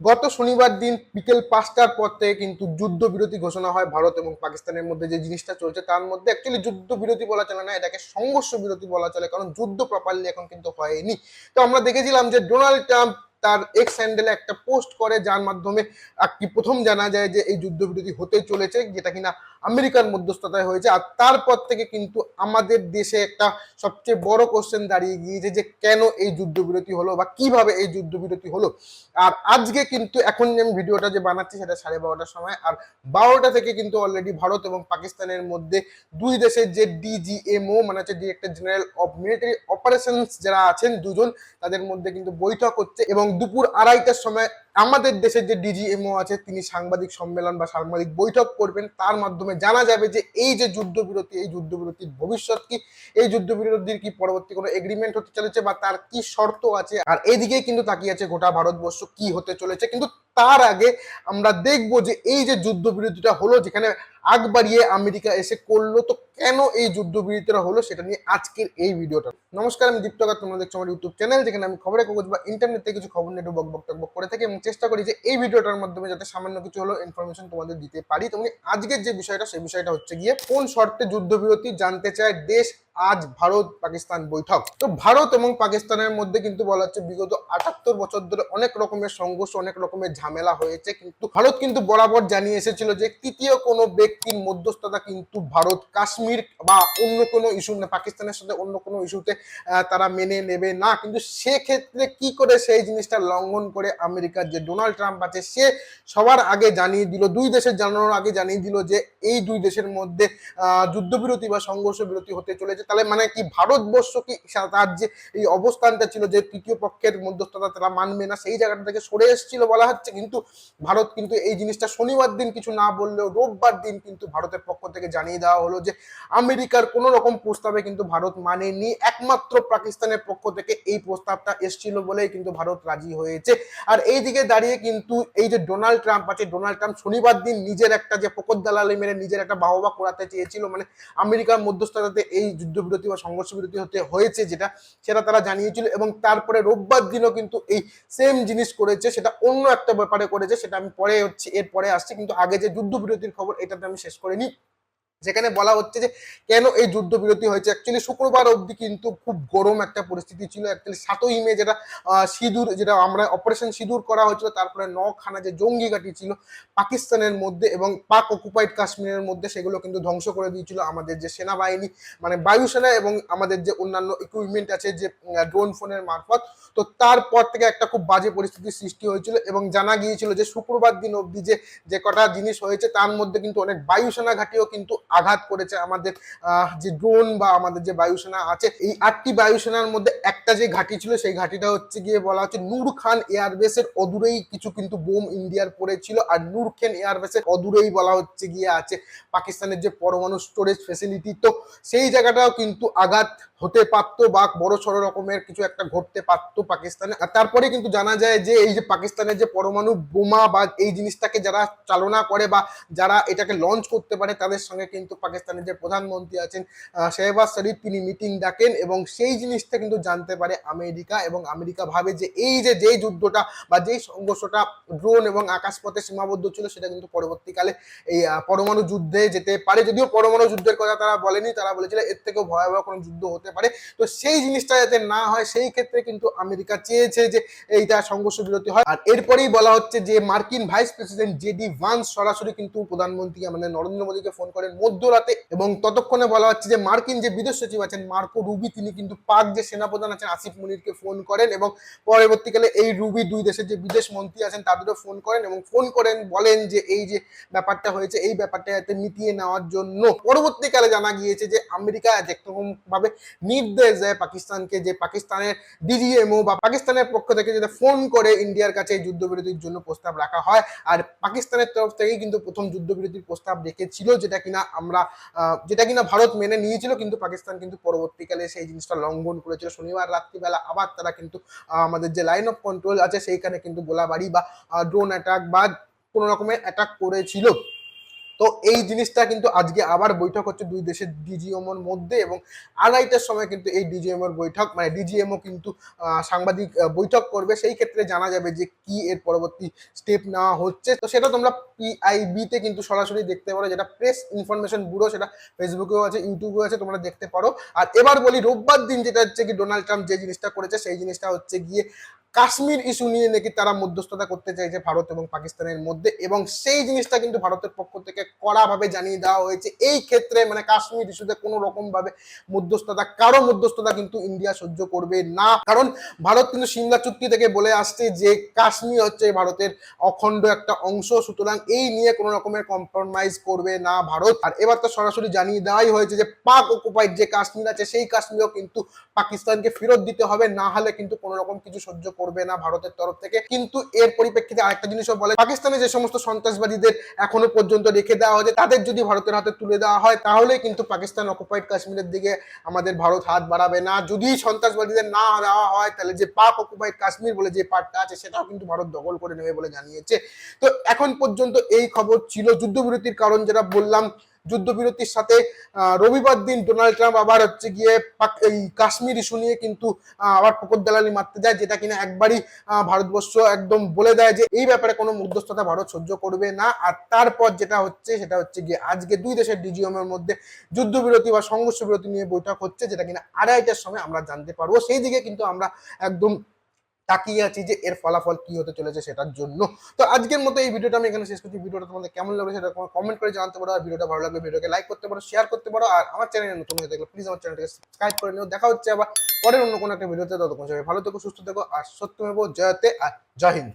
গত শনিবার দিন বিকেল পাঁচটার পর থেকে কিন্তু যুদ্ধবিরতি ঘোষণা হয় ভারত এবং পাকিস্তানের মধ্যে যে জিনিসটা চলছে, তার মধ্যে অ্যাকচুয়ালি যুদ্ধবিরতি বলা চলে না, এটাকে সংঘর্ষ বিরতি বলা চলে, কারণ যুদ্ধ প্রপারলি এখন কিন্তু হয়নি। তো আমরা দেখেছিলাম যে ডোনাল্ড ট্রাম্প তার এক্স হ্যান্ডেলে একটা পোস্ট করে, যার মাধ্যমে কি প্রথম জানা যায় যে এই যুদ্ধবিরতি হতে চলেছে, যেটা কিনা আমেরিকার মধ্যস্থতায় হয়েছে। আর তারপর থেকে কিন্তু আমাদের দেশে একটা সবচেয়ে বড় কোশ্চেন দাঁড়িয়ে গিয়েছে যে, কেন এই যুদ্ধবিরতি হলো বা কীভাবে এই যুদ্ধবিরতি হলো? আর আজকে কিন্তু এখন যে আমি ভিডিওটা যে বানাচ্ছি, সেটা সাড়ে বারোটার সময়। আর বারোটা থেকে কিন্তু অলরেডি ভারত এবং পাকিস্তানের মধ্যে দুই দেশের যে ডিজিএমও মানে হচ্ছে director general of military operations যারা আছেন দুজন, তাদের মধ্যে কিন্তু বৈঠক হচ্ছে এবং দুপুর আড়াইটার সময় আমাদের দেশের যে ডিজিএমও আছে, তিনি সাংবাদিক সম্মেলন বা সাংবাদিক বৈঠক করবেন, তার মাধ্যমে জানা যাবে যে এই যে যুদ্ধবিরতি, এই যুদ্ধবিরতির ভবিষ্যৎ কি, এই যুদ্ধবিরতির কি পরবর্তী কোনো এগ্রিমেন্ট হতে চলেছে বা তার কি শর্ত আছে, আর এদিকেই কিন্তু তাকিয়ে আছে গোটা ভারতবর্ষ কি হতে চলেছে, কিন্তু তার আগে আমরা দেখব যে এই যে যুদ্ধবিরতিটা হলো, যেখানে আগ বাড়িয়ে আমেরিকা এসে করল, তো কেন এই যুদ্ধবিরতিটা হলো সেটা নিয়ে আজকের এই ভিডিওটা। নমস্কার, আমি দীপ্তকার তোমরা দেখছ আমার ইউটিউব চ্যানেল যেখানে আমি খবরের কাগজ বা ইন্টারনেট থেকে কিছু খবর নিয়ে বক বক বক করে থাকি এবং চেষ্টা করি যে এই ভিডিওটার মাধ্যমে যাতে সামান্য কিছু হলো ইনফরমেশন তোমাদের দিতে পারি। তেমনি আজকের যে বিষয়টা, সেই বিষয়টা হচ্ছে গিয়ে কোন শর্তে যুদ্ধবিরতি জানতে চায় দেশ আজ ভারত পাকিস্তান বৈঠক। তো ভারত এবং পাকিস্তানের মধ্যে কিন্তু বলা হচ্ছে বিগত আটাত্তর বছর ধরে অনেক রকমের সংঘর্ষ, অনেক রকমের ঝামেলা হয়েছে। কিন্তু ভারত কিন্তু বরাবর জানিয়ে এসেছিল যে তৃতীয় কোনো ব্যক্তির মধ্যস্থতা কিন্তু ভারত কাশ্মীর বা অন্য কোনো ইস্যু না, পাকিস্তানের সাথে অন্য কোনো ইস্যুতে তারা মেনে নেবে না। কিন্তু সেক্ষেত্রে কি করে সেই জিনিসটা লঙ্ঘন করে আমেরিকার যে ডোনাল্ড ট্রাম্প আছে, সে সবার আগে জানিয়ে দিল, দুই দেশের জানানোর আগে জানিয়ে দিল যে এই দুই দেশের মধ্যে যুদ্ধবিরতি বা সংঘর্ষ বিরতি হতে চলেছে। তাহলে মানে কি ভারতবর্ষ কি তার যে এই অবস্থানটা ছিল যে তৃতীয় পক্ষের মধ্যস্থতা তারা মানবে না, সেই জায়গাটা থেকে সরে এসেছিল বলা হচ্ছে। কিন্তু ভারত কিন্তু এই জিনিসটা শনিবার দিন কিছু না বললেও রোববার দিন কিন্তু ভারতের পক্ষ থেকে জানিয়ে দেওয়া হলো যে আমেরিকার কোনো রকম প্রস্তাবে কিন্তু ভারত মানেনি। একমাত্র পাকিস্তানের পক্ষ থেকে এই প্রস্তাবটা এসেছিল বলেই কিন্তু ভারত রাজি হয়েছে। আর এই দিকে দাঁড়িয়ে কিন্তু এই যে ডোনাল্ড ট্রাম্প আছে, ডোনাল্ড ট্রাম্প শনিবার দিন নিজের একটা যে ফকর দালালি মেরে নিজের একটা বাহবা করাতে চেয়েছিল মানে আমেরিকার মধ্যস্থতাতে এই যুদ্ধবিরতি বা সংঘর্ষ বিরতি হতে হয়েছে যেটা, সেটা তারা জানিয়েছিল এবং তারপরে রোববার দিনও কিন্তু এই সেম জিনিস করেছে, সেটা অন্য একটা ব্যাপারে করেছে, সেটা আমি পরে হচ্ছে এর পরে আসছি, কিন্তু আগে যে যুদ্ধবিরতির খবর, এটাতে আমি শেষ করে যেখানে বলা হচ্ছে যে কেন এই যুদ্ধবিরতি হয়েছে? অ্যাকচুয়ালি শুক্রবার অবধি কিন্তু খুব গরম একটা পরিস্থিতি ছিল। অ্যাকচুয়ালি সাতই মে যেটা সিঁদুর যেটা আমরা অপারেশন সিঁদুর করা হয়েছিল, তারপরে নখানা যে জঙ্গি ঘাঁটি ছিল পাকিস্তানের মধ্যে এবং পাক অকুপাইড কাশ্মীরের মধ্যে, সেগুলো কিন্তু ধ্বংস করে দিয়েছিল আমাদের যে সেনাবাহিনী মানে বায়ুসেনা এবং আমাদের যে অন্যান্য ইকুইপমেন্ট আছে যে ড্রোন ফোনের মারফত। তো তারপর থেকে একটা খুব বাজে পরিস্থিতির সৃষ্টি হয়েছিল এবং জানা গিয়েছিল যে শুক্রবার দিন অবধি যে যে কটা জিনিস হয়েছে, তার মধ্যে কিন্তু অনেক বায়ুসেনা ঘাঁটিও কিন্তু আঘাত করেছে আমাদের যে ড্রোন বা আমাদের যে বায়ুসেনা আছে, এই আটটি বায়ুসেনার মধ্যে একটা যে ঘাঁটি ছিল, সেই ঘাঁটিটা হচ্ছে গিয়ে বলা হচ্ছে নূর খান এয়ারবেসের অদূরেই কিছু কিন্তু বোম ইন্ডিয়ার পড়েছিল, আর নূর খান এয়ারবেসের অদূরেই বলা হচ্ছে গিয়ে আছে পাকিস্তানের যে পরমাণু স্টোরেজ ফেসিলিটি তো সেই জায়গাটাও কিন্তু আঘাত হতে পারতো বা বড় সড়ো রকমের কিছু একটা ঘটতে পারতো পাকিস্তানে। আর তারপরে কিন্তু জানা যায় যে এই যে পাকিস্তানের যে পরমাণু বোমা বা এই জিনিসটাকে যারা চালনা করে বা যারা এটাকে লঞ্চ করতে পারে, তাদের সঙ্গে কিন্তু পাকিস্তানের যে প্রধানমন্ত্রী আছেন শেহবাজ শরীফ, তিনি মিটিং ডাকেন এবং সেই জিনিসটা কিন্তু জানতে পারে আমেরিকা এবং আমেরিকা ভাবে যে এই যে যেই যুদ্ধটা বা যেই সংঘর্ষটা ড্রোন এবং আকাশপথে সীমাবদ্ধ ছিল, সেটা কিন্তু পরবর্তীকালে এই পরমাণু যুদ্ধে যেতে পারে। যদিও পরমাণু যুদ্ধের কথা তারা বলেনি, তারা বলেছিল এর থেকেও ভয়াবহ কোনো যুদ্ধ হতে পারে। তো সেই জিনিসটা যাতে না হয়, সেই ক্ষেত্রে কিন্তু আমেরিকা চেয়েছে যে এইটা সংঘর্ষ বিরতি হয়। আর এরপরেই বলা হচ্ছে যে মার্কিন ভাইস প্রেসিডেন্ট জেডি ভান্স সরাসরি কিন্তু প্রধানমন্ত্রী আমাদের নরেন্দ্র মোদীকে ফোন করেন মধ্যরাতে এবং ততক্ষণে বলা হচ্ছে যে মার্কিন যে বিদেশ সচিব আছেন মার্কো রুবি, তিনি কিন্তু পাক যে সেনাপ্রধান আছেন আসিফ মুনিরকে ফোন করেন এবং পরবর্তীকালে এই রুবি দুই দেশের যে বিদেশ মন্ত্রী আছেন তাদেরও ফোন করেন এবং ফোন করেন, বলেন যে এই যে ব্যাপারটা হয়েছে, এই ব্যাপারটা যাতে মিটিয়ে নেওয়ার জন্য। পরবর্তীকালে জানা গিয়েছে যে আমেরিকা যেরকম ভাবে নির্দেশ দেয় পাকিস্তানকে যে পাকিস্তানের ডিজিএমও বা পাকিস্তানের পক্ষ থেকে যেটা ফোন করে ইন্ডিয়ার কাছে এই যুদ্ধবিরতির জন্য প্রস্তাব রাখা হয়। আর পাকিস্তানের তরফ থেকেই কিন্তু প্রথম যুদ্ধবিরতির প্রস্তাব রেখেছিল যেটা কিনা আমরা যেটা কিনা ভারত মেনে নিয়েছিল, কিন্তু পাকিস্তান কিন্তু পরবর্তীকালে সেই জিনিসটা লঙ্ঘন করেছিল। শনিবার রাত্রিবেলা আবার তারা কিন্তু আমাদের যে লাইন অফ কন্ট্রোল আছে সেইখানে কিন্তু গোলাবাড়ি বা ড্রোন অ্যাটাক বা কোনো রকমের অ্যাটাক করেছিল। তো এই জিনিসটা কিন্তু আজকে আবার বৈঠক হচ্ছে দুই দেশের ডিজিএমওর মধ্যে এবং আড়াইটার সময় কিন্তু এই ডিজিএমওর বৈঠক মানে ডিজিএমও কিন্তু সাংবাদিক বৈঠক করবে। সেই ক্ষেত্রে জানা যাবে যে কি এর পরবর্তী স্টেপ নেওয়া হচ্ছে। তো সেটা তোমরা পিআইবি তে কিন্তু সরাসরি দেখতে পারো। যেটা প্রেস ইনফরমেশন ব্যুরো সেটা ফেসবুকেও আছে ইউটিউবেও আছে, তোমরা দেখতে পারো। আর এবার বলি, রোববার দিন যেটা হচ্ছে কি ডোনাল্ড ট্রাম্প যে জিনিসটা করেছে, সেই জিনিসটা হচ্ছে গিয়ে কাশ্মীর ইস্যু নিয়ে নাকি তারা মধ্যস্থতা করতে চাইছে ভারত এবং পাকিস্তানের মধ্যে এবং সেই জিনিসটা কিন্তু ভারতের পক্ষ থেকে কড়াভাবে জানিয়ে দেওয়া হয়েছে। এই ক্ষেত্রে মানে কাশ্মীর ইস্যুতে কোনো রকম ভাবে মধ্যস্থতা, কারও মধ্যস্থতা কিন্তু ইন্ডিয়া সহ্য করবে না। কারণ ভারত কিন্তু সিমলা চুক্তি থেকে বলে আসছে যে কাশ্মীর হচ্ছে ভারতের অখণ্ড একটা অংশ। সুতরাং এই নিয়ে কোনো রকমের কম্প্রোমাইজ করবে না ভারত। আর এবার তো সরাসরি জানিয়ে দেওয়াই হয়েছে যে পাক অকুপাইড যে কাশ্মীর আছে, সেই কাশ্মীরও কিন্তু পাকিস্তানকে ফেরত দিতে হবে। না হলে কিন্তু কোনো রকম কিছু সহ্য করবে না ভারতের তরফ থেকে। কিন্তু এর পরিপ্রেক্ষিতে আরেকটা জিনিসও বলে, পাকিস্তানে যে সমস্ত সন্ত্রাসবাদীদের এখনও পর্যন্ত রেখে দেওয়া হয়েছে, তাদের যদি ভারতের হাতে তুলে দেওয়া হয় তাহলে কিন্তু পাকিস্তান অকুপাইড কাশ্মীরের দিকে আমাদের ভারত হাত বাড়াবে না। যদি সন্ত্রাসবাদীদের না দেওয়া হয়, তাহলে যে পাক অকুপাইড কাশ্মীর বলে যে পার্টটা আছে, সেটাও কিন্তু ভারত দখল করে নেবে বলে জানিয়েছে। তো এখন পর্যন্ত এই খবর ছিল। যুদ্ধবিরতির কারণ যেটা বললাম যুদ্ধবিরতির সাথে রবিবার দিন ডোনাল্ড ট্রাম্প আবার হচ্ছে গিয়ে এই কাশ্মীর ইস্যু নিয়ে কিন্তু আবার ফকর দালালি মারতে যায়, যেটা কিনা একবারই ভারতবর্ষ একদম বলে দেয় যে এই ব্যাপারে কোনো মধ্যস্থতা ভারত সহ্য করবে না। আর তারপর যেটা হচ্ছে, সেটা হচ্ছে গিয়ে আজকে দুই দেশের ডিজিএম এর মধ্যে যুদ্ধবিরতি বা সংঘর্ষ বিরতি নিয়ে বৈঠক হচ্ছে, যেটা কিনা আড়াইটার সময় আমরা জানতে পারব। সেই দিকে কিন্তু আমরা একদম তাকিয়ে আছি যে এর ফলাফল কি হতে চলেছে সেটার জন্য। তো আজকের মতো এই ভিডিওটা আমি এখানে শেষ করছি। ভিডিওটা তোমাদের কেমন লাগল সেটা কমেন্ট করে জানতে পারো আর ভিডিওটা ভালো লাগলে ভিডিওকে লাইক করতে পারো শেয়ার করতে পারো আর আমার চ্যানেলে নতুন হয়ে থাকলে প্লিজ আমার চ্যানেলটাকে সাবস্ক্রাইব করে নিও। দেখা হচ্ছে আবার পরের অন্য কোনো একটা ভিডিওতে। ততক্ষণ সবাই ভালো থেকো, সুস্থ থেকো আর সত্যমেব, জয়তে আর জয় হিন্দ।